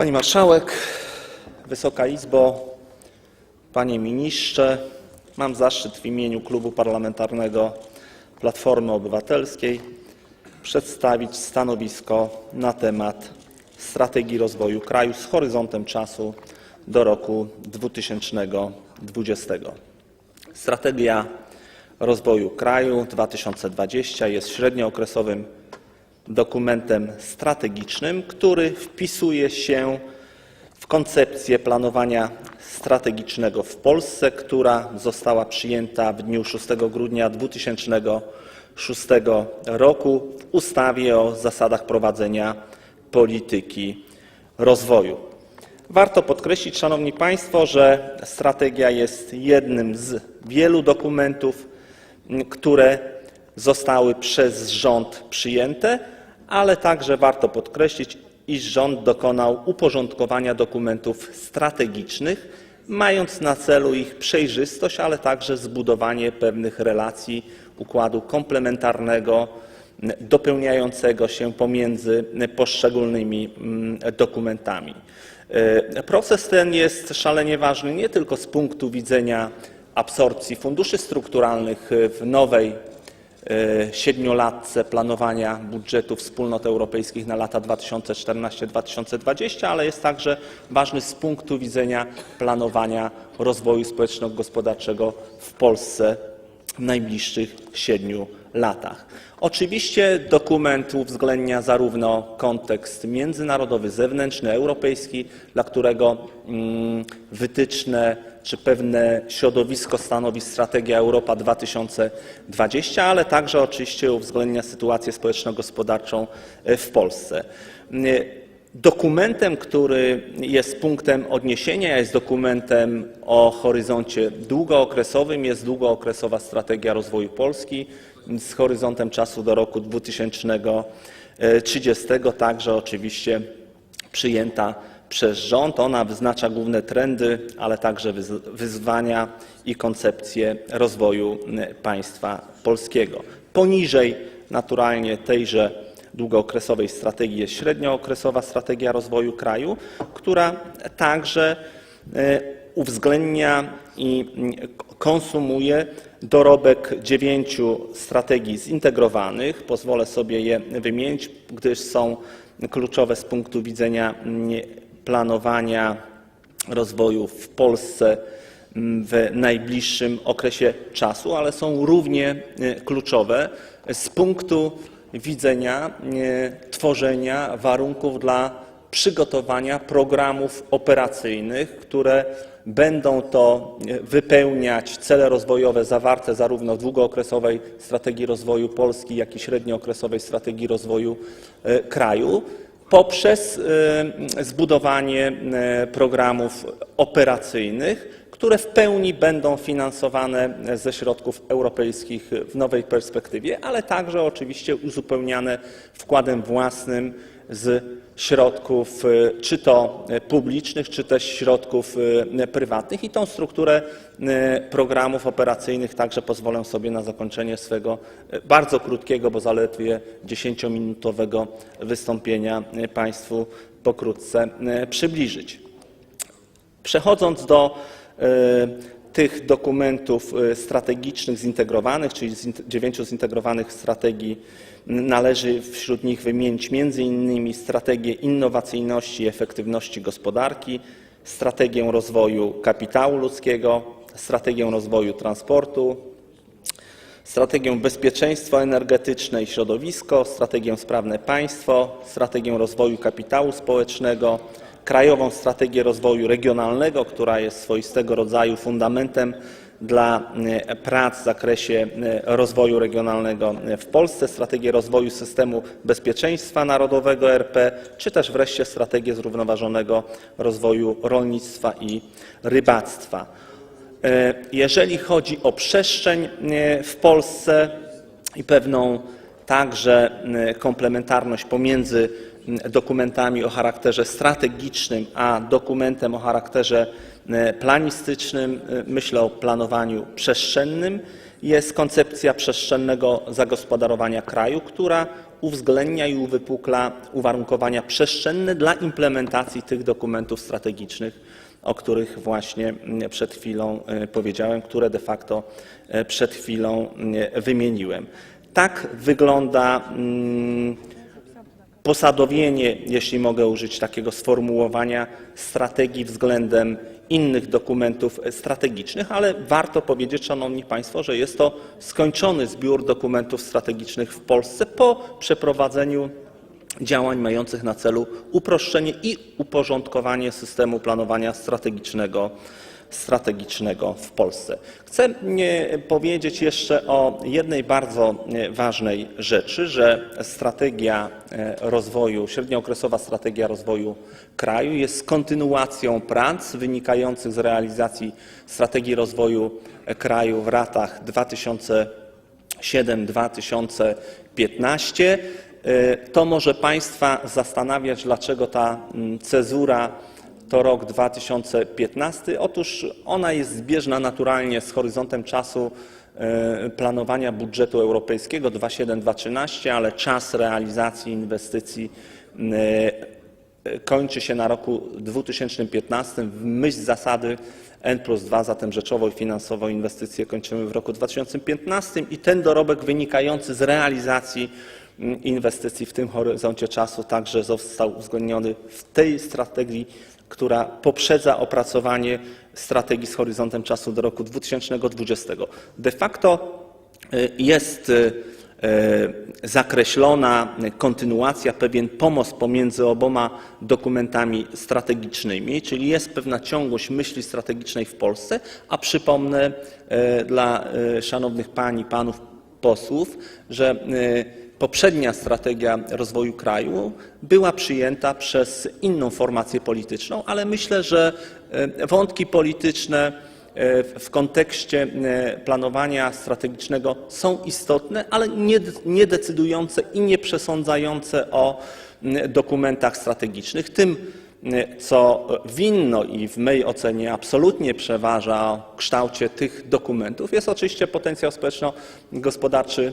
Pani Marszałek, Wysoka Izbo, Panie Ministrze, mam zaszczyt w imieniu Klubu Parlamentarnego Platformy Obywatelskiej przedstawić stanowisko na temat strategii rozwoju kraju z horyzontem czasu do roku 2020. Strategia rozwoju kraju 2020 jest średniookresowym dokumentem strategicznym, który wpisuje się w koncepcję planowania strategicznego w Polsce, która została przyjęta w dniu 6 grudnia 2006 roku w ustawie o zasadach prowadzenia polityki rozwoju. Warto podkreślić, Szanowni Państwo, że strategia jest jednym z wielu dokumentów, które zostały przez rząd przyjęte, ale także warto podkreślić, iż rząd dokonał uporządkowania dokumentów strategicznych, mając na celu ich przejrzystość, ale także zbudowanie pewnych relacji układu komplementarnego, dopełniającego się pomiędzy poszczególnymi mm, dokumentami. E, Proces ten jest szalenie ważny nie tylko z punktu widzenia absorpcji funduszy strukturalnych w nowej siedmiolatce planowania budżetu wspólnot europejskich na lata 2014-2020, ale jest także ważny z punktu widzenia planowania rozwoju społeczno-gospodarczego w Polsce w najbliższych siedmiu latach. Oczywiście dokument uwzględnia zarówno kontekst międzynarodowy, zewnętrzny, europejski, dla którego mm, wytyczne czy pewne środowisko stanowi strategia Europa 2020, ale także oczywiście uwzględnia sytuację społeczno-gospodarczą e, w Polsce. Y, Dokumentem, który jest punktem odniesienia, jest dokumentem o horyzoncie długookresowym, jest długookresowa strategia rozwoju Polski z horyzontem czasu do roku 2030, także oczywiście przyjęta przez rząd. Ona wyznacza główne trendy, ale także wyz- wyzwania i koncepcję rozwoju państwa polskiego. Poniżej naturalnie tejże długookresowej strategii jest średniookresowa strategia rozwoju kraju, która także e, uwzględnia i konsumuje dorobek dziewięciu strategii zintegrowanych. Pozwolę sobie je wymienić, gdyż są kluczowe z punktu widzenia planowania rozwoju w Polsce w najbliższym okresie czasu, ale są równie e, kluczowe z punktu widzenia e, tworzenia warunków dla przygotowania programów operacyjnych, które będą to e, wypełniać cele rozwojowe zawarte zarówno w długookresowej strategii rozwoju Polski, jak i średniookresowej strategii rozwoju kraju poprzez e, zbudowanie e, programów operacyjnych, które w pełni będą finansowane ze środków europejskich w nowej perspektywie, ale także oczywiście uzupełniane wkładem własnym z środków e, czy to publicznych, czy też środków e, prywatnych. I tą strukturę programów operacyjnych także pozwolę sobie na zakończenie swego bardzo krótkiego, bo zaledwie 10-minutowego wystąpienia Państwu pokrótce przybliżyć. Przechodząc do tych dokumentów e, strategicznych zintegrowanych, czyli dziewięciu zintegrowanych strategii, należy wśród nich wymienić innymi strategię innowacyjności i efektywności gospodarki, strategię rozwoju kapitału ludzkiego, strategię rozwoju transportu, strategię bezpieczeństwo energetyczne i środowisko, strategię sprawne państwo, strategię rozwoju kapitału społecznego, krajową strategię rozwoju regionalnego, która jest swoistego rodzaju fundamentem dla e, prac w zakresie e, rozwoju regionalnego w Polsce, strategię rozwoju systemu bezpieczeństwa narodowego RP, czy też wreszcie strategię zrównoważonego rozwoju rolnictwa i rybactwa. E, Jeżeli chodzi o przestrzeń w Polsce i pewną także komplementarność pomiędzy dokumentami o charakterze strategicznym, a dokumentem o charakterze y, planistycznym, y, myślę o planowaniu przestrzennym, jest koncepcja przestrzennego zagospodarowania kraju, która uwzględnia i uwypukla uwarunkowania przestrzenne dla implementacji tych dokumentów strategicznych, o których właśnie mm, przed chwilą y, powiedziałem, które de facto przed chwilą wymieniłem. Tak wygląda mm, posadowienie, jeśli mogę użyć takiego sformułowania, strategii względem innych dokumentów strategicznych, ale warto powiedzieć, Szanowni Państwo, że jest to skończony zbiór dokumentów strategicznych w Polsce po przeprowadzeniu działań mających na celu uproszczenie i uporządkowanie systemu planowania strategicznego, strategicznego w Polsce. Chcę powiedzieć jeszcze o jednej bardzo e, ważnej rzeczy, że strategia e, rozwoju, średniookresowa strategia rozwoju kraju jest kontynuacją prac wynikających z realizacji strategii rozwoju e, kraju w latach 2007-2015. To może Państwa zastanawiać, dlaczego ta mm, cezura to rok 2015. Otóż ona jest zbieżna naturalnie z horyzontem czasu e, planowania budżetu europejskiego 2007-2013, ale czas realizacji inwestycji e, kończy się na roku 2015 w myśl zasady N plus 2, zatem rzeczowo i finansowo inwestycje kończymy w roku 2015 i ten dorobek wynikający z realizacji mm, inwestycji w tym horyzoncie czasu także został uwzględniony w tej strategii, która poprzedza opracowanie strategii z horyzontem czasu do roku 2020. De facto y, jest y, y, zakreślona kontynuacja, pewien pomost pomiędzy oboma dokumentami strategicznymi, czyli jest pewna ciągłość myśli strategicznej w Polsce, a przypomnę dla szanownych pań i panów posłów, że poprzednia strategia rozwoju kraju była przyjęta przez inną formację polityczną, ale myślę, że e, wątki polityczne e, w kontekście e, planowania strategicznego są istotne, ale nie, nie decydujące i nie przesądzające o dokumentach strategicznych. Tym, co winno i w mej ocenie absolutnie przeważa o kształcie tych dokumentów, jest oczywiście potencjał społeczno-gospodarczy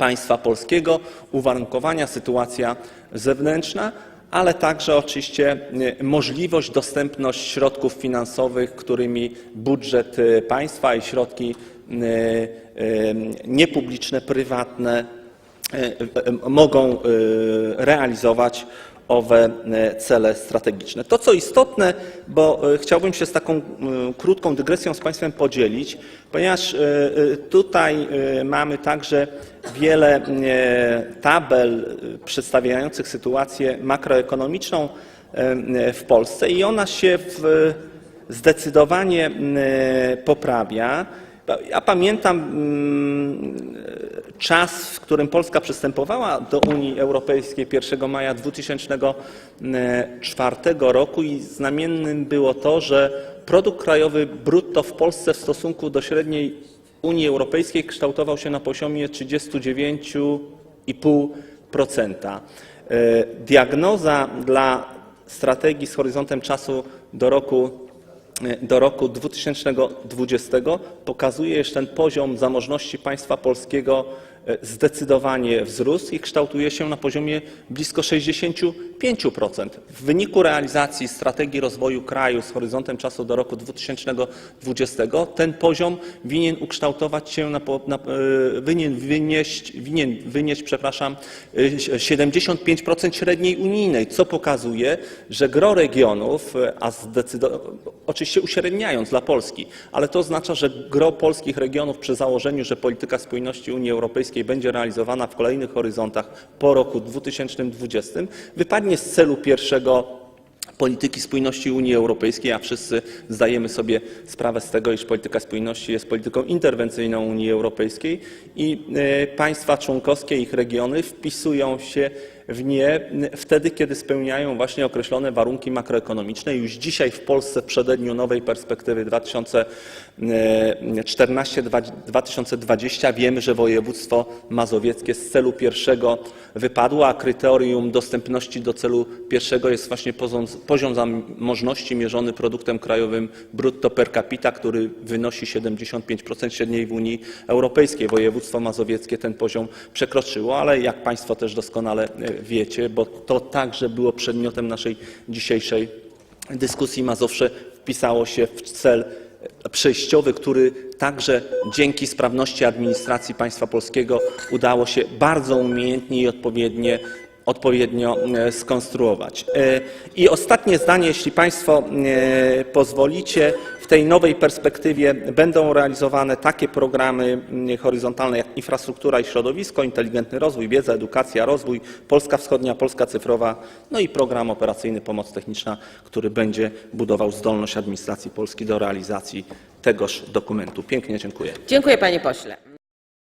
państwa polskiego, uwarunkowania, sytuacja zewnętrzna, ale także oczywiście e, możliwość, dostępność środków finansowych, którymi budżet e, państwa i środki e, niepubliczne, prywatne mogą realizować owe cele strategiczne. To, co istotne, bo chciałbym się z taką krótką dygresją z Państwem podzielić, ponieważ tutaj mamy także wiele tabel przedstawiających sytuację makroekonomiczną w Polsce i ona się zdecydowanie poprawia. Ja pamiętam mm, czas, w którym Polska przystępowała do Unii Europejskiej 1 maja 2004 roku i znamiennym było to, że produkt krajowy brutto w Polsce w stosunku do średniej Unii Europejskiej kształtował się na poziomie 39,5%. E, diagnoza dla strategii z horyzontem czasu do roku do roku 2020 pokazuje, że ten poziom zamożności państwa polskiego e, zdecydowanie wzrósł i kształtuje się na poziomie blisko 65%. W wyniku realizacji strategii rozwoju kraju z horyzontem czasu do roku 2020 ten poziom winien ukształtować się na, na e, winien wynieść, winien wynieść przepraszam, 75% e, średniej unijnej, co pokazuje, że gro regionów, a zdecydowanie oczywiście uśredniając dla Polski, ale to oznacza, że gro polskich regionów przy założeniu, że polityka spójności Unii Europejskiej będzie realizowana w kolejnych horyzontach po roku 2020, wypadnie z celu pierwszego polityki spójności Unii Europejskiej, a wszyscy zdajemy sobie sprawę z tego, iż polityka spójności jest polityką interwencyjną Unii Europejskiej i e, państwa członkowskie, ich regiony wpisują się w nie wtedy, kiedy spełniają właśnie określone warunki makroekonomiczne. Już dzisiaj w Polsce w przededniu nowej perspektywy 2014-2020 wiemy, że województwo mazowieckie z celu pierwszego wypadło, a kryterium dostępności do celu pierwszego jest właśnie poziom- zamożności mierzony produktem krajowym brutto per capita, który wynosi 75% średniej w Unii Europejskiej. Województwo mazowieckie ten poziom przekroczyło, ale jak Państwo też doskonale e, wiecie, bo to także było przedmiotem naszej dzisiejszej dyskusji, Mazowsze wpisało się w cel przejściowy, który także dzięki sprawności administracji państwa polskiego udało się bardzo umiejętnie i odpowiednie odpowiednio e, skonstruować. E, I ostatnie zdanie, jeśli Państwo e, pozwolicie. Tej nowej perspektywie będą realizowane takie programy mm, horyzontalne jak infrastruktura i środowisko, inteligentny rozwój, wiedza, edukacja, rozwój, Polska Wschodnia, Polska Cyfrowa, no i program operacyjny Pomoc Techniczna, który będzie budował zdolność administracji Polski do realizacji tegoż dokumentu. Pięknie dziękuję. Dziękuję panie pośle.